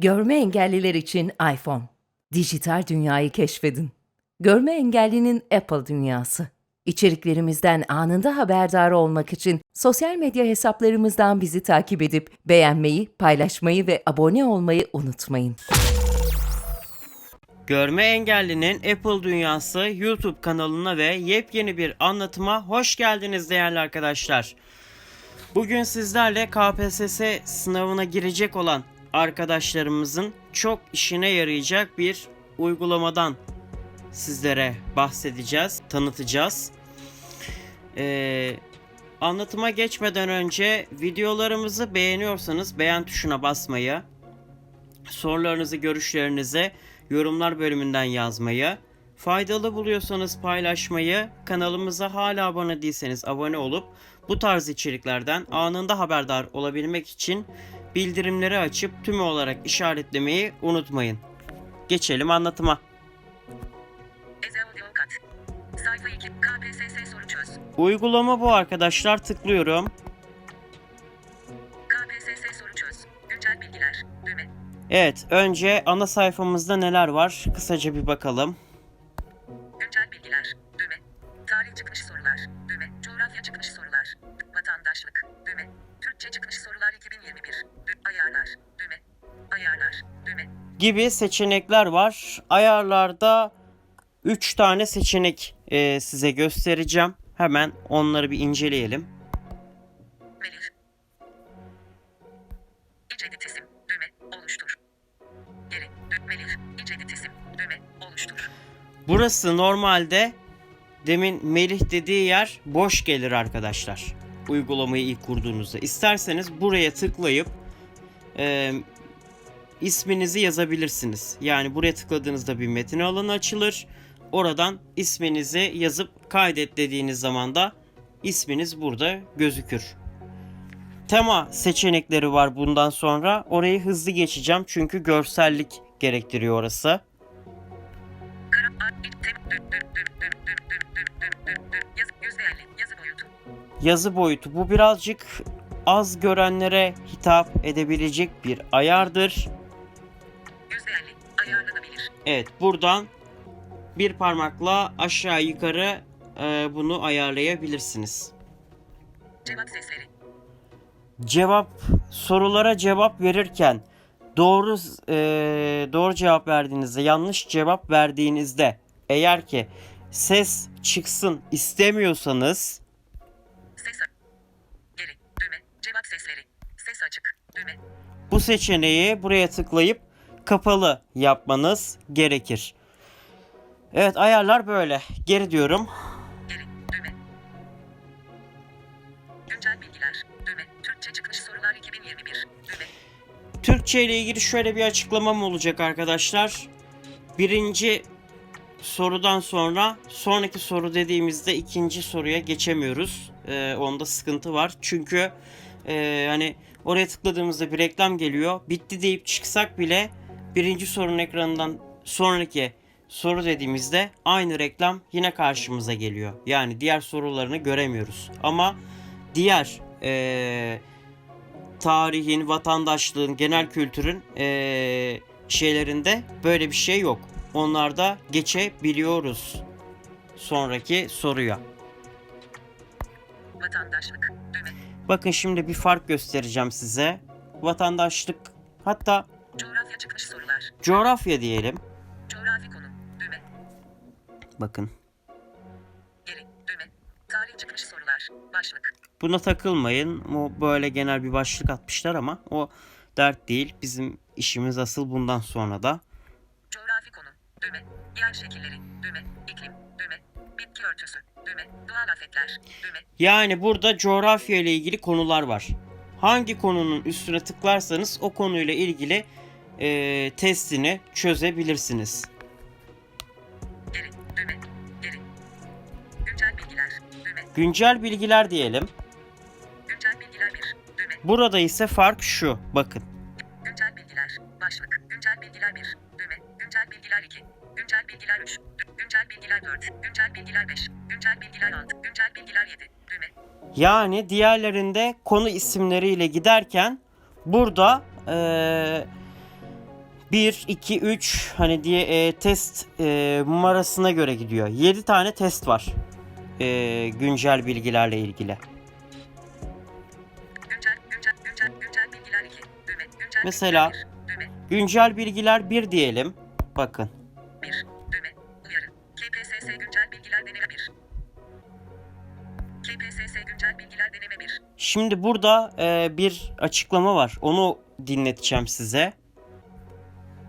Görme engelliler için iPhone. Dijital dünyayı keşfedin. Görme engellinin Apple dünyası. İçeriklerimizden anında haberdar olmak için sosyal medya hesaplarımızdan bizi takip edip beğenmeyi, paylaşmayı ve abone olmayı unutmayın. Görme engellinin Apple Dünyası YouTube kanalına ve yepyeni bir anlatıma hoş geldiniz değerli arkadaşlar. Bugün sizlerle KPSS sınavına girecek olan arkadaşlarımızın çok işine yarayacak bir uygulamadan sizlere bahsedeceğiz, tanıtacağız. Ee, anlatıma geçmeden önce videolarımızı beğeniyorsanız beğen tuşuna basmayı, sorularınızı, görüşlerinizi yorumlar bölümünden yazmayı, faydalı buluyorsanız paylaşmayı, kanalımıza hala abone değilseniz abone olup bu tarz içeriklerden anında haberdar olabilmek için bildirimleri açıp tümü olarak işaretlemeyi unutmayın. Geçelim anlatıma. Ezeo Kat. Sayfa 2. KPSS soru çöz. Uygulama bu arkadaşlar tıklıyorum. KPSS soru çöz. Güncel bilgiler. Düğme. Evet önce ana sayfamızda neler var kısaca bir bakalım. Güncel bilgiler. Düğme. Tarih çıkmış sorular. Düğme. Coğrafya çıkmış sorular. Vatandaşlık. Düğme. Türkçe çıkmış sorular 2021. Ayarlar. Düğme. Ayarlar. Düğme. gibi seçenekler var. Ayarlarda 3 tane seçenek e, size göstereceğim. Hemen onları bir inceleyelim. Velir. İç editesim. Düğme. Oluştur. Geri. Velir. İç editesim. Düğme. Oluştur. Burası normalde demin Melih dediği yer boş gelir arkadaşlar. Uygulamayı ilk kurduğunuzda. İsterseniz buraya tıklayıp e, isminizi yazabilirsiniz. Yani buraya tıkladığınızda bir metin alanı açılır. Oradan isminizi yazıp kaydet dediğiniz zaman da isminiz burada gözükür. Tema seçenekleri var bundan sonra. Orayı hızlı geçeceğim çünkü görsellik gerektiriyor orası. Yazı boyutu. Bu birazcık az görenlere hitap edebilecek bir ayardır. Ayarlanabilir. Evet buradan bir parmakla aşağı yukarı e, bunu ayarlayabilirsiniz. Cevap sesleri. Cevap sorulara cevap verirken doğru e, doğru cevap verdiğinizde yanlış cevap verdiğinizde eğer ki ses çıksın istemiyorsanız sesleri. Ses açık. Düğme. bu seçeneği buraya tıklayıp kapalı yapmanız gerekir. Evet ayarlar böyle. Geri diyorum. Geri. Düğme. Güncel bilgiler. Düğme. Türkçe çıkmış sorular 2021. Düğme. Türkçe ile ilgili şöyle bir açıklamam olacak arkadaşlar. Birinci sorudan sonra sonraki soru dediğimizde ikinci soruya geçemiyoruz. Ee, onda sıkıntı var. Çünkü e, hani oraya tıkladığımızda bir reklam geliyor. Bitti deyip çıksak bile birinci sorunun ekranından sonraki soru dediğimizde aynı reklam yine karşımıza geliyor. Yani diğer sorularını göremiyoruz. Ama diğer e, tarihin, vatandaşlığın, genel kültürün eee, şeylerinde böyle bir şey yok. Onlarda geçebiliyoruz sonraki soruya. Vatandaşlık. Bakın şimdi bir fark göstereceğim size. Vatandaşlık hatta Coğrafya çıkmış sorular. coğrafya diyelim. Coğrafi konu. Düğme. Bakın Geri. Düğme. Tarih çıkmış sorular. Başlık. buna takılmayın. O böyle genel bir başlık atmışlar ama o dert değil. Bizim işimiz asıl bundan sonra da. Coğrafi konu. Düğme. Yer şekilleri. Düğme. İklim. Düğme. Bitki örtüsü. Düğme. Doğal afetler. Düğme. Yani burada coğrafya ile ilgili konular var. Hangi konunun üstüne tıklarsanız o konuyla ilgili eee, testini çözebilirsiniz. Geri. Düğme. Geri. Güncel bilgiler. Düğme. Güncel bilgiler diyelim. Güncel bilgiler 1. Düğme. Burada ise fark şu. Bakın. Güncel bilgiler. Başlık. Güncel bilgiler 1. Düğme. Güncel bilgiler 2. Güncel bilgiler 3. Dü- Güncel bilgiler 4. Güncel bilgiler 5. Güncel bilgiler 6. Güncel bilgiler 7. Düğme. Yani diğerlerinde konu isimleriyle giderken burada eee, 1, 2, 3 hani diye e, test e, numarasına göre gidiyor. 7 tane test var. E, güncel bilgilerle ilgili. Güncel, güncel, güncel, güncel bilgiler 2. Düğme. Güncel Mesela- bilgiler 1. Düğme. Güncel bilgiler 1 diyelim. Bakın. Güncel bilgiler deneme 1. Şimdi burada e, bir açıklama var. Onu dinleteceğim size.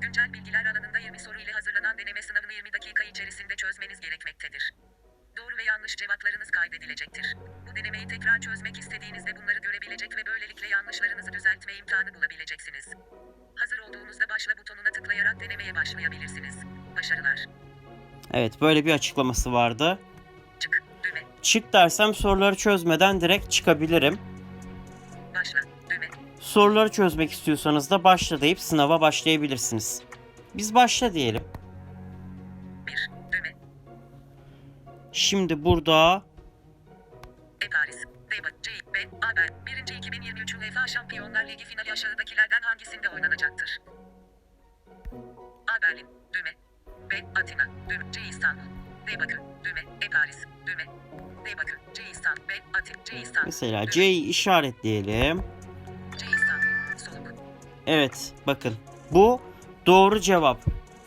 Güncel bilgiler alanında 20 soru ile hazırlanan deneme sınavını 20 dakika içerisinde çözmeniz gerekmektedir. Doğru ve yanlış cevaplarınız kaydedilecektir. Bu denemeyi tekrar çözmek istediğinizde bunları görebilecek ve böylelikle yanlışlarınızı düzeltme imkanı bulabileceksiniz. Hazır olduğunuzda başla butonuna tıklayarak denemeye başlayabilirsiniz. Başarılar. Evet böyle bir açıklaması vardı. Çık. Dersem soruları çözmeden direkt çıkabilirim. Başla. Düğme. Soruları çözmek istiyorsanız da başla deyip sınava başlayabilirsiniz. Biz başla diyelim. 1. Düğme. Şimdi burada E Paris. C. B. Haber. 1. 2023 UEFA Şampiyonlar Ligi finali aşağıdakilerden hangisinde oynanacaktır? A. Berlin. Düğme. B. Atina. Düğme. C. İstanbul. D. Bakü. Düğme. E. Düğme. C. İstanbul. B. Atina. C. İstanbul. mesela. C'yi işaretleyelim. C. İstanbul. Soluk. Evet bakın bu doğru cevap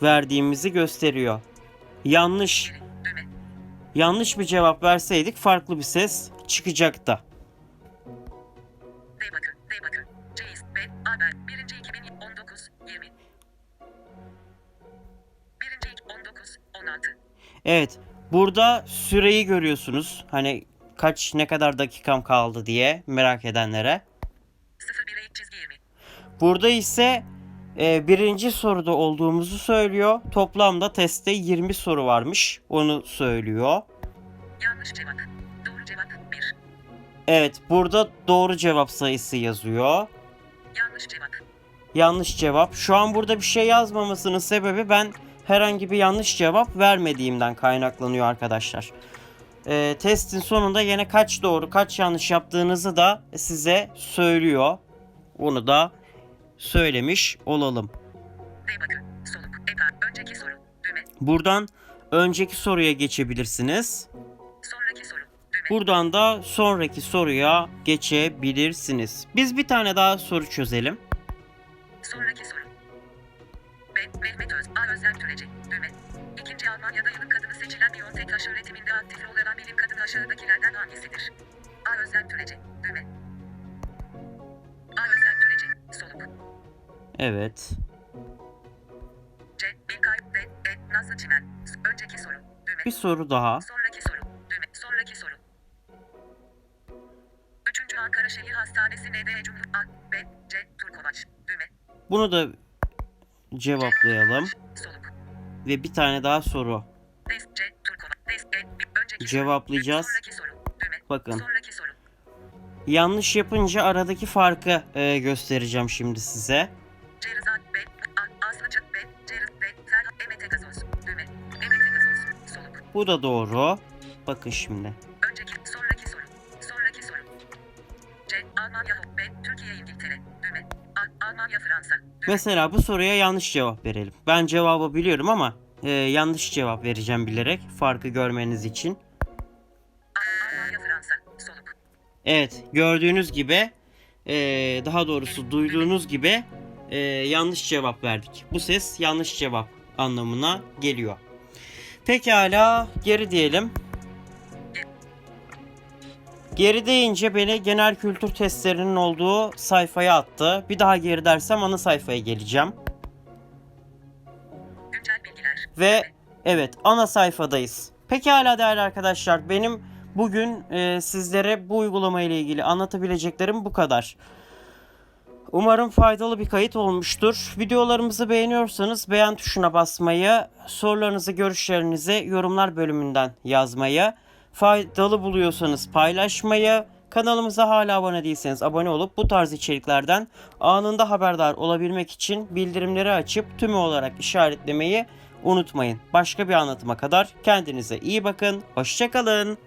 verdiğimizi gösteriyor. Yanlış. Düğme. yanlış bir cevap verseydik farklı bir ses çıkacaktı. D. Bakü. D. Bakü. C. İst- B. Haber. 1. 2019. 20. 1. 19. 16. Evet burada süreyi görüyorsunuz. Hani kaç ne kadar dakikam kaldı diye merak edenlere. 0. 1'e çizgi 20. Burada ise e, birinci soruda olduğumuzu söylüyor. Toplamda testte 20 soru varmış. Onu söylüyor. Yanlış cevap. Doğru cevap 1. Evet burada doğru cevap sayısı yazıyor. Yanlış cevap. Yanlış cevap. Şu an burada bir şey yazmamasının sebebi ben herhangi bir yanlış cevap vermediğimden kaynaklanıyor arkadaşlar. E, testin sonunda yine kaç doğru kaç yanlış yaptığınızı da size söylüyor. Onu da söylemiş olalım. Buradan önceki soruya geçebilirsiniz. Buradan da sonraki soruya geçebilirsiniz. Biz bir tane daha soru çözelim. Sonraki soru. Mehmet Öz. A. Özlem Türeci. Düğme. İkinci Almanya'da yılın kadını seçilen Biontech aşı üretiminde aktif rol alan bilim kadını aşağıdakilerden hangisidir? A. Özlem Türeci. Düğme. A. Özlem Türeci. Soluk. Evet. C. Bilkay. D. E. Nazlı Çimen. Önceki soru. Düğme. Bir soru daha. Sonraki soru. Düğme. Sonraki soru. Üçüncü Ankara Şehir Hastanesi ND Cumhur A. B. C. Turkovaç. Düğme. Bunu da cevaplayalım. Ve bir tane daha soru. Cevaplayacağız. Bakın. Yanlış yapınca aradaki farkı e, göstereceğim şimdi size. Bu da doğru. Bakın şimdi. Almanya. Fransa. Mesela bu soruya yanlış cevap verelim. Ben cevabı biliyorum ama e, yanlış cevap vereceğim bilerek farkı görmeniz için. Almanya. Fransa. Soluk. Evet gördüğünüz gibi e, daha doğrusu duyduğunuz gibi e, yanlış cevap verdik. Bu ses yanlış cevap anlamına geliyor. Pekala geri diyelim. Geri deyince beni genel kültür testlerinin olduğu sayfaya attı. Bir daha geri dersem ana sayfaya geleceğim. Güncel bilgiler. Ve evet ana sayfadayız. Pekala değerli arkadaşlar benim bugün e, sizlere bu uygulama ile ilgili anlatabileceklerim bu kadar. Umarım faydalı bir kayıt olmuştur. Videolarımızı beğeniyorsanız beğen tuşuna basmayı, sorularınızı, görüşlerinizi yorumlar bölümünden yazmayı, faydalı buluyorsanız paylaşmayı, kanalımıza hala abone değilseniz abone olup bu tarz içeriklerden anında haberdar olabilmek için bildirimleri açıp tümü olarak işaretlemeyi unutmayın. Başka bir anlatıma kadar kendinize iyi bakın. Hoşçakalın.